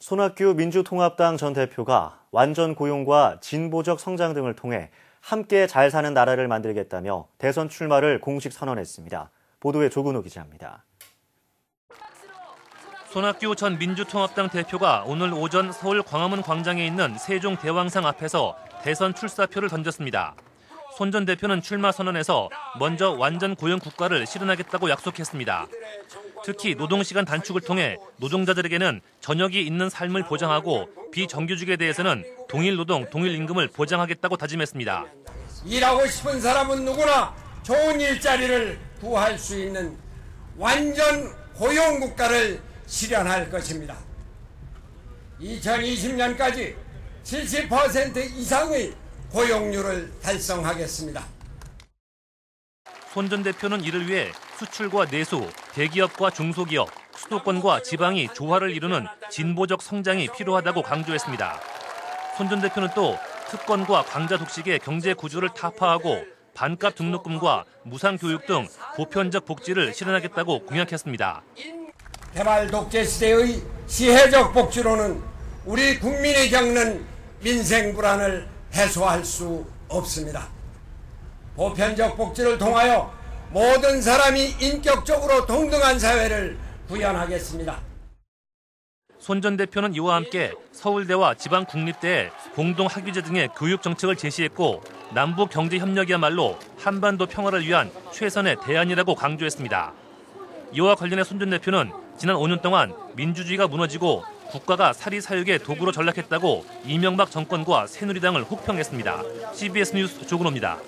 손학규 민주통합당 전 대표가 완전 고용과 진보적 성장 등을 통해 함께 잘 사는 나라를 만들겠다며 대선 출마를 공식 선언했습니다. 보도에 조근호 기자입니다. 손학규 전 민주통합당 대표가 오늘 오전 서울 광화문 광장에 있는 세종 대왕상 앞에서 대선 출사표를 던졌습니다. 손 전 대표는 출마 선언에서 먼저 완전 고용 국가를 실현하겠다고 약속했습니다. 특히 노동시간 단축을 통해 노동자들에게는 저녁이 있는 삶을 보장하고 비정규직에 대해서는 동일 노동, 동일 임금을 보장하겠다고 다짐했습니다. 일하고 싶은 사람은 누구나 좋은 일자리를 구할 수 있는 완전 고용 국가를 실현할 것입니다. 2020년까지 70% 이상의 고용률을 달성하겠습니다. 손 전 대표는 이를 위해 수출과 내수, 대기업과 중소기업, 수도권과 지방이 조화를 이루는 진보적 성장이 필요하다고 강조했습니다. 손 전 대표는 또 특권과 광자 독식의 경제 구조를 타파하고 반값 등록금과 무상 교육 등 보편적 복지를 실현하겠다고 공약했습니다. 개발 독재 시대의 시혜적 복지로는 우리 국민이 겪는 민생 불안을 해소할 수 없습니다. 보편적 복지를 통하여 모든 사람이 인격적으로 동등한 사회를 구현하겠습니다. 손 전 대표는 이와 함께 서울대와 지방국립대에 공동학위제 등의 교육 정책을 제시했고 남북 경제 협력이야말로 한반도 평화를 위한 최선의 대안이라고 강조했습니다. 이와 관련해 손 전 대표는 지난 5년 동안 민주주의가 무너지고 국가가 사리사욕의 도구로 전락했다고 이명박 정권과 새누리당을 혹평했습니다. CBS 뉴스 조근호입니다.